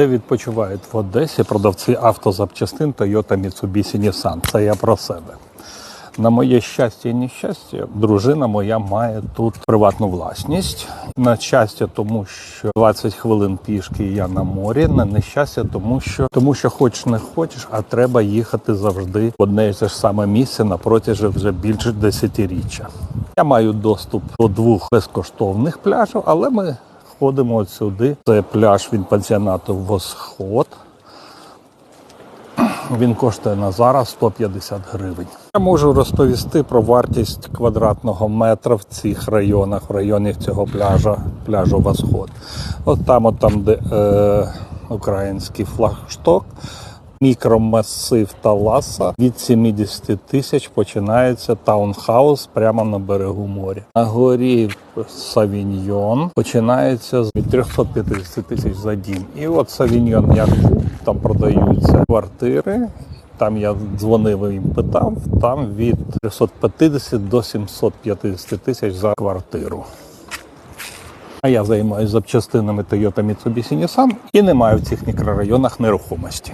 де відпочивають в Одесі продавці автозапчастин Toyota Mitsubishi Nissan. Це я про себе. На моє щастя і нещастя, дружина моя має тут приватну власність. На щастя, тому що 20 хвилин пішки я на морі. На нещастя, тому що тому що хоч не хочеш, а треба їхати завжди в одне і те ж саме місце на протязі вже більше десятиріччя. Я маю доступ до двох безкоштовних пляжів, але ми ходимо от сюди. Це пляж від пансіонату Восход. Він коштує на зараз 150 гривень. Я можу розповісти про вартість квадратного метра в цих районах, в районі цього пляжа, пляжу Восход. От там, от там, де е, український флагшток, мікромасив Таласа від 70 тисяч починається таунхаус прямо на берегу моря. На горі Савіньйон починається з 350 тисяч за дім. І от Савіньйон Яку, там продаються квартири. Там я дзвонив і питав, там від 350 до 750 тисяч за квартиру. А я займаюся запчастинами Toyota Mitsubishi Nissan і не маю в цих мікрорайонах нерухомості.